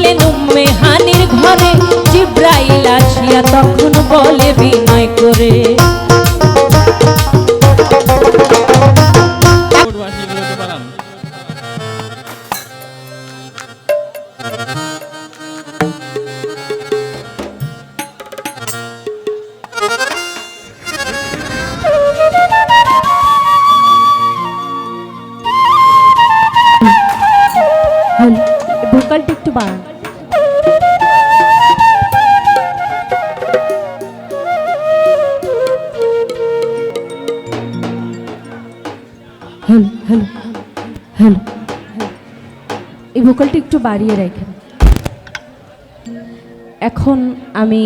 ছিলেন উম্মে হানির ঘরে জিব্রাইল আসিয়া তখন বলে বিনয় করে। হ্যালো হ্যালো এই ভোকালটা একটু বাড়িয়ে রাখেন। এখন আমি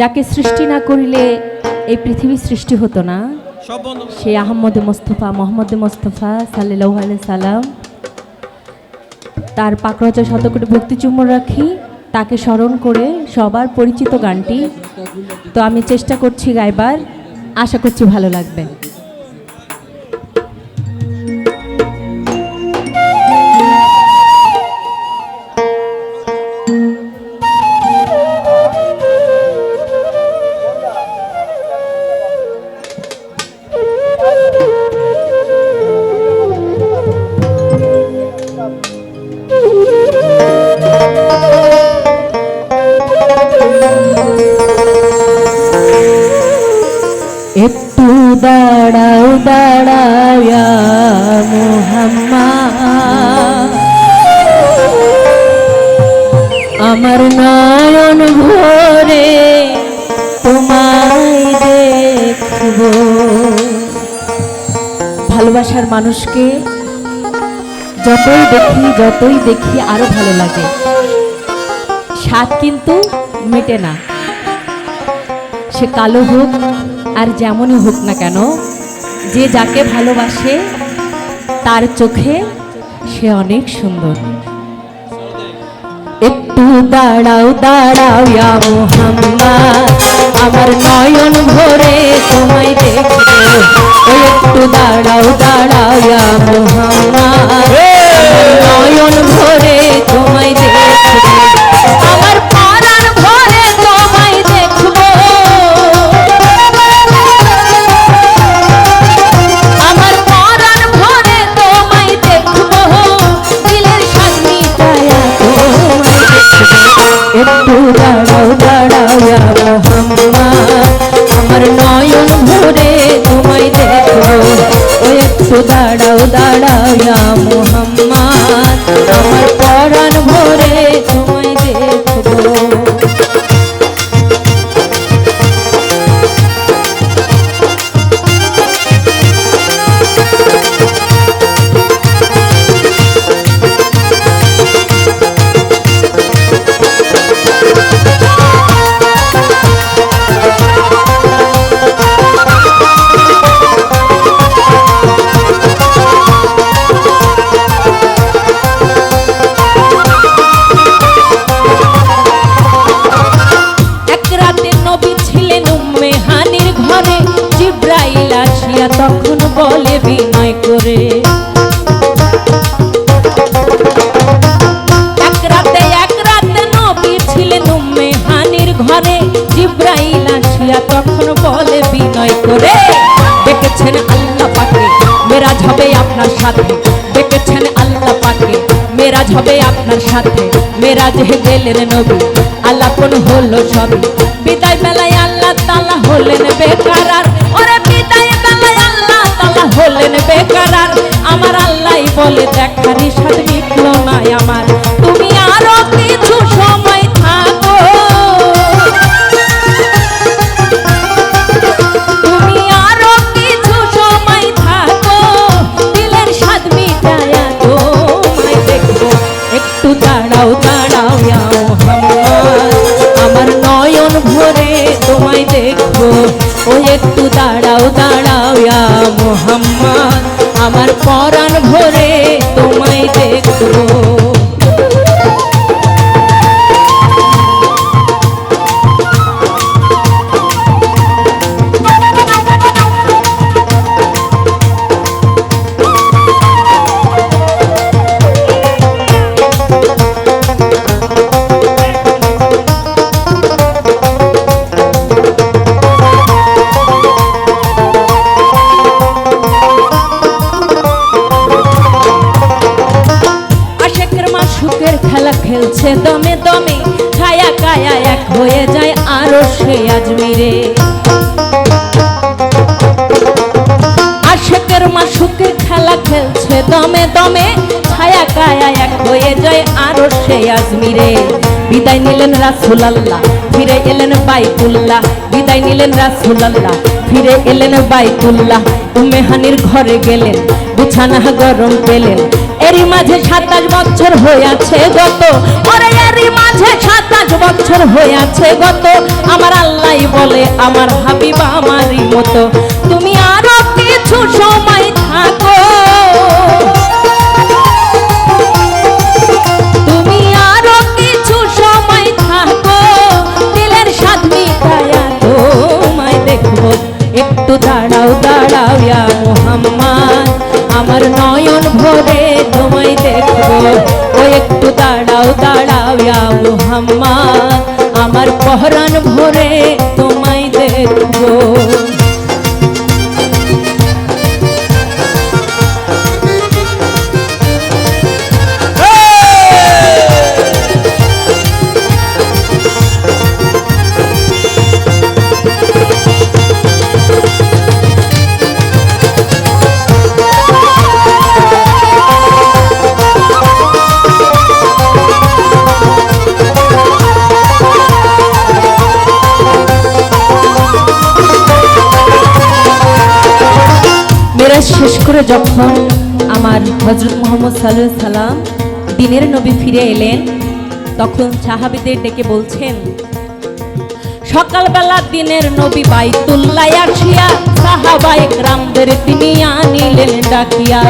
যাকে সৃষ্টি না করিলে এই পৃথিবী সৃষ্টি হতো না সব বন্ধ সে আহমদ মোস্তফা মোহাম্মদ মোস্তফা সাল্লাহ সাল্লাম। তার পাকরচা শতকোটি ভক্তি চুম্বন রাখি তাকে স্মরণ করে সবার পরিচিত গানটি। তো আমি চেষ্টা করছি গাইবার আশা করছি ভালো লাগবে। দাঁড়াও দাঁড়ায়া মোহাম্মদ আমার নয়ন ভরে তোমায় দেখব ভালোবাসার মানুষকে যতই দেখি যতই দেখি আরও ভালো লাগে। স্বাদ কিন্তু মেটে না। সে কালো হোক আর যেমনই হোক না কেন, যে যাকে ভালোবাসে, তার চোখে সে অনেক সুন্দর। একটু দাঁড়াও দাঁড়াও মোহাম্মদ, আমার নয়ন ভরে তোমায় দেখো একটু দাঁড়াও দাঁড়াও মোহাম্মদ। আসিয়া তখন বলে বিনয় করে, দেখেছেন আল্লাহ পাকে, মেরাজ হবে আপনার সাথে। দেখেছেন আল্লাহ পাকে, মেরাজ হবে আপনার সাথে। মেরাজ হে গেলেন নবী আল্লাপন হলো সবই। বিদায় বেলায় আল্লাহ তালা হলেন বেকারার। ওরে বিদায় বেলায় আল্লাহ তালা হলেন বেকারার। আমার আল্লাহ বলে, দেখার সাথ মিটল না আমার। তুমি আরও দেখব সে আজমিরে আশেকের মাসুকের খেলা খেলছে দমে দমে, ছায়া কায়া এক হয়ে যায় আরও সে আজমিরে বিদায় নিলেন রাসুল আল্লাহ ফিরে এলেন বাইকুল্লাহ বিদায় নিলেন রাসুল আল্লাহ ফিরে এলেন বাইতুল্লাহ। উমেহানির ঘরে গেলেন বিছানা গরম পেলেন। এরই মাঝে সাতাশ বছর হয়েছে গত। ওরে, এরই মাঝে সাতাশ বছর হয়েছে গত। আমার আল্লাহ বলে, আমার হাবিবা আমারই মতো। তুমি আরও কিছু সময় পহরান করে যখন আমার হজরত মোহাম্মদ সাল্লাহ সাল্লাম দিনের নবী ফিরে এলেন, তখন সাহাবিদের ডেকে বলছেন, সকালবেলা দিনের নবী বাইতুল্লাহ আসিয়া সাহাবাই গ্রামদের তিনি আনিলেন ডাকিয়া।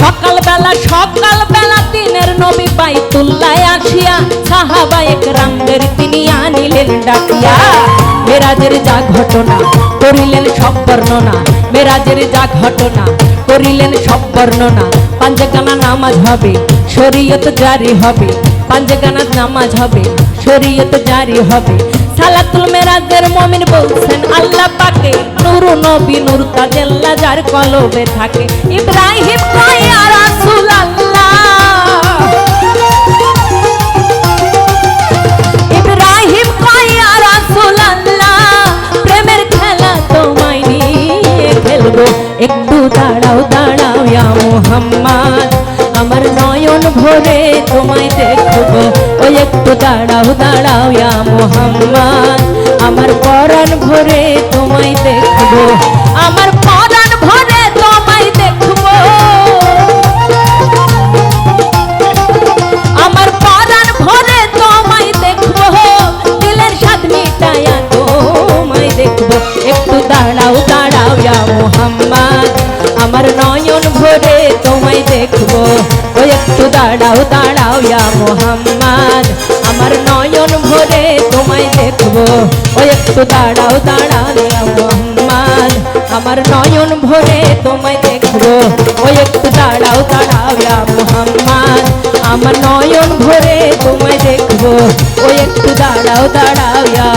সকালবেলা দিনের নবী বাইতুল্লাহ আসিয়া সাহাবায়ে রামদের তিনি আনিলেন ডাকিয়া, মেরাজের যা ঘটনা করিলেন সব বর্ণনা, মেরাজের যা ঘটনা করিলেন সব বর্ণনা। পাঞ্জগানা নামাজ হবে, শরীয়ত জারি হবে, পাঞ্জগানা নামাজ হবে, শরীয়ত জারি হবে। সালাতুল মেরাজের মমিন বলছেন, আল্লাহ পাকে নুরু নবী নূর তাজেল্লা যার কলবে থাকে। ইব্রাহিম কয় ইয়া একটু দাঁড়াও দাঁড়াও মুহাম্মদ। আমার নয়ন ভরে তোমায় দেখব। ও একটু দাঁড়াও দাঁড়াও ইয়া মুহাম্মদ। আমার পরাণ ভরে তোমায় দেখব। আমার পরাণ ভরে তোমায় দেখব। ও একটু দাঁড়াও দাঁড়াও ইয়া মোহাম্মদ। আমার নয়ন ভরে তোমায় দেখব। ও একটু দাঁড়াও দাঁড়াও ইয়া মোহাম্মদ। আমার নয়ন ভরে তোমায় দেখব। ও একটু দাঁড়াও দাঁড়াও ইয়া মোহাম্মদ। আমার নয়ন ভরে তোমায় দেখব। ও একটু দাঁড়াও দাঁড়াও ইয়া